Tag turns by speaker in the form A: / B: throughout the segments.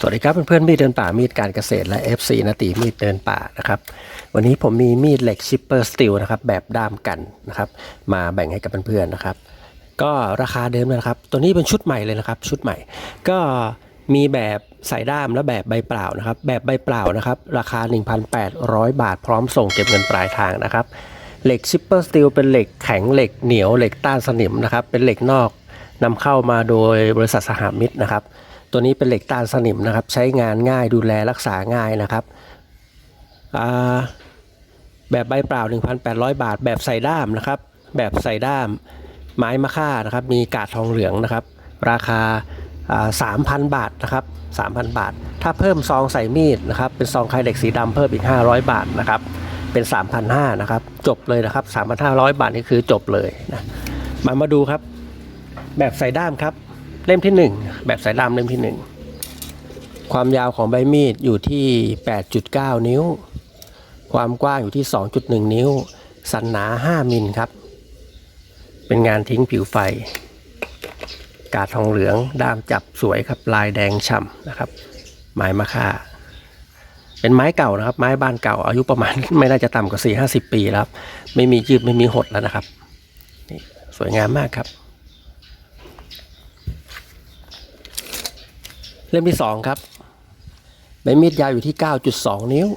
A: สวัสดีครับเพื่อนๆมีดเดินป่ามีดการเกษตรและ FC นาตีมีดเดินป่านะครับวันนี้ผมมีมีดเหล็กชิปเปอร์สตีลนะครับแบบด้ามกันนะครับมาแบ่งให้กับเพื่อนๆนะครับ ก็ราคาเดิมนะครับ ตัวนี้เป็นชุดใหม่เลยนะครับชุดใหม่ ก็มีแบบใส่ด้ามและแบบใบเปล่านะครับ แบบใบเปล่านะครับ ราคา 1,800 บาทพร้อมส่งเก็บเงินปลายทางนะครับเหล็กชิปเปอร์สตีลเป็นเหล็กแข็งเหล็กเหนียวเหล็กต้านสนิมนะครับเป็นเหล็กนอกนำเข้ามาโดยบริษัทสหมิตรนะครับ ตัวนี้เป็นเหล็กตานสนิมนะครับ ใช้งานง่ายดูแลรักษาง่ายนะครับแบบใบเปล่า 1,800 บาท แบบใส่ด้ามนะครับ แบบใส่ด้ามไม้มะค่านะครับ มีกาดทองเหลืองนะครับ ราคาสามพันบาทนะครับ 3,000 บาท ถ้าเพิ่มซองใส่มีดนะครับ เป็นซองไคเหล็กสีดำเพิ่มอีก 500 บาทนะครับ เป็น 3,500นะครับ จบเลยนะครับ 3,500 บาทนี่คือจบเลยนะ มามาดูครับ แบบใส่ด้ามครับ เล่มที่ 1 แบบสายดำเล่มที่ 1 ความยาวของใบมีดอยู่ที่ 8.9 นิ้ว ความกว้างอยู่ที่ 2.1 นิ้ว สันหนา 5 มิลครับ เป็นงานทิ้งผิวไฟ กาดทองเหลืองด้ามจับสวยครับลายแดงฉ่ำนะครับ ไม้มะค่า เป็นไม้เก่านะครับ ไม้บ้านเก่า อายุประมาณไม่น่าจะต่ำกว่า 4-50 ปีแล้วไม่มียืดไม่มีหดแล้วนะครับนี่สวยงามมากครับ เล่มที่สองครับใบมีดยาวอยู่ที่ 9.2 นิ้ว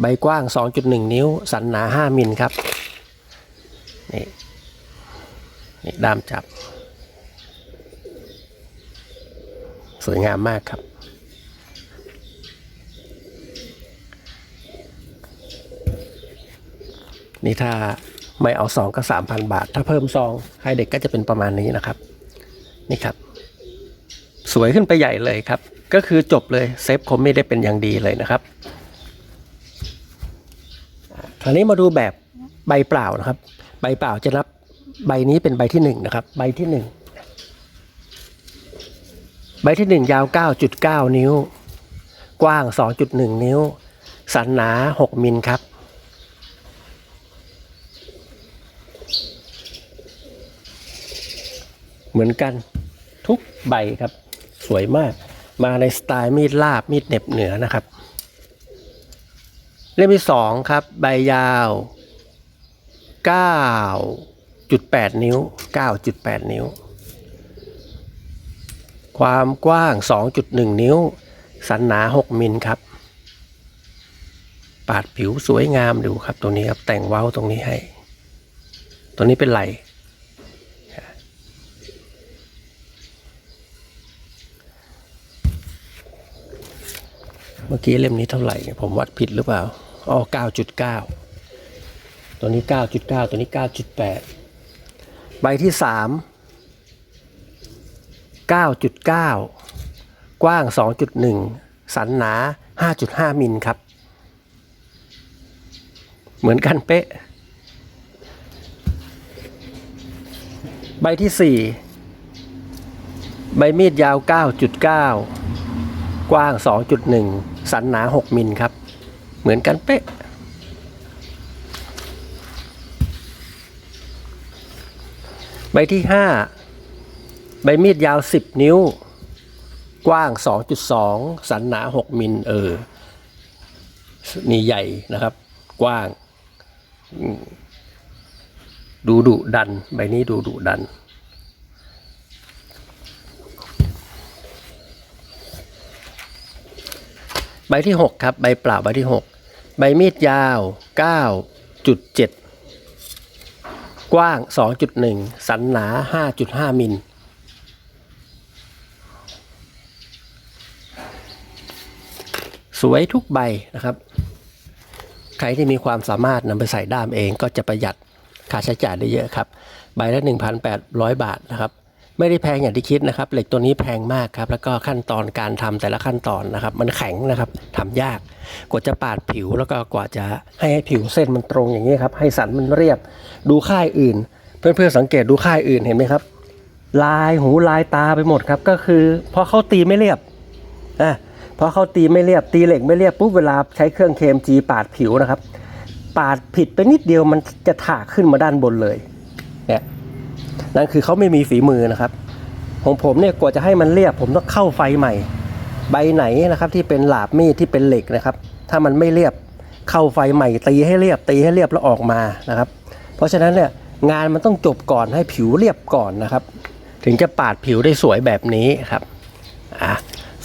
A: ใบกว้าง 2.1 นิ้ว สันหนา 5 มิลครับ นี่นี่ด้ามจับ สวยงามมากครับ นี่ถ้าไม่เอาซองก็ 3,000 บาท ถ้าเพิ่มซองให้เด็กก็จะเป็นประมาณนี้นะครับ นี่ครับ สวยขึ้นไปใหญ่เลยครับ ก็คือจบเลยเซฟคมไม่ได้เป็นอย่างดีเลยนะครับอ่าคราวนี้มาดูแบบใบเปล่านะครับ ใบเปล่าจะนับใบนี้เป็นใบที่หนึ่งนะครับ ใบที่หนึ่งใบที่หนึ่งยาว 9.9 นิ้ว กว้าง 2.1 นิ้ว สันหนา 6 มิลครับ เหมือนกันทุกใบครับ วยมาก มาในสไตล์มีดลาบมีดเหน็บเหนือนะครับ เล่มที่สองครับ ใบยาว 9.8 นิ้ว 9.8 นิ้ว ความกว้าง 2.1 นิ้ว สันหนา 6 มิลครับ ปาดผิวสวยงามดูครับ ตรงนี้ครับแต่งเว้าตรงนี้ให้ ตัวนี้เป็นไหล มื่อกี้เล่มนี้เท่าไหร่เนี่ยผมวัดผิดหรือเปล่าอ๋อ9.9ตัวนี้9.9ตัวนี้9.8ใบที่3 9.9กว้าง2.1สันหนา5.5มิลครับ เหมือนกันเป๊ะ ใบที่4ใบมีดยาว 9.9 กว้าง 2.1 สันหนา 6 มิลครับ เหมือนกันเป๊ะ ใบที่ 5 ใบมีดยาว 10 นิ้ว กว้าง 2.2 สันหนา 6 มิลเออ นี่ใหญ่นะครับ กว้าง ดูดุดัน ใบนี้ดูดุดัน ใบที่ 6 ครับ ใบเปล่าใบที่ 6 ใบมีดยาว 9.7 กว้าง 2.1 สันหนา 5.5 มิลสวยทุกใบนะครับ ใครที่มีความสามารถนำไปใส่ด้ามเองก็จะประหยัดค่าใช้จ่ายได้เยอะครับ ใบละ 1,800 บาทนะครับ ไม่ได้แพงอย่างที่คิดนะครับ เหล็กตัวนี้แพงมากครับ แล้วก็ขั้นตอนการทำแต่ละขั้นตอนนะครับ มันแข็งนะครับทำยาก กว่าจะปาดผิวแล้วก็กว่าจะให้ผิวเส้นมันตรงอย่างนี้ครับ ให้สันมันเรียบ ดูค่ายอื่น เพื่อนๆสังเกตดูค่ายอื่นเห็นไหมครับ ลายหูลายตาไปหมดครับ ก็คือพราะเขาตีไม่เรียบอะพราะเขาตีไม่เรียบตีเหล็กไม่เรียบปุ๊บเวลาใช้เครื่อง KMG ปาดผิวนะครับ ปาดผิดไปนิดเดียวมันจะถากขึ้นมาด้านบนเลย นั่นคือเขาไม่มีฝีมือนะครับของผมเนี่ยกว่าจะให้มันเรียบ ผมต้องเข้าไฟใหม่ ใบไหนนะครับที่เป็นหลาบมีดที่เป็นเหล็กนะครับ ถ้ามันไม่เรียบเข้าไฟใหม่ตีให้เรียบตีให้เรียบแล้วออกมานะครับ เพราะฉะนั้นเนี่ยงานมันต้องจบก่อนให้ผิวเรียบก่อนนะครับ ถึงจะปาดผิวได้สวยแบบนี้ครับอะ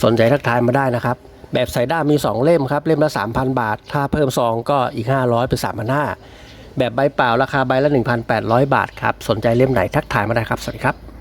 A: สนใจทักทายมาได้นะครับ แบบใส่ด้ามมี 2 เล่มครับ เล่มละ 3,000 บาท ถ้าเพิ่มซองก็อีก 500 เป็น 3,500 แบบใบเปล่าราคาใบละ 1,800 บาทครับ สนใจเล่มไหนทักทายมาได้ครับ สวัสดีครับ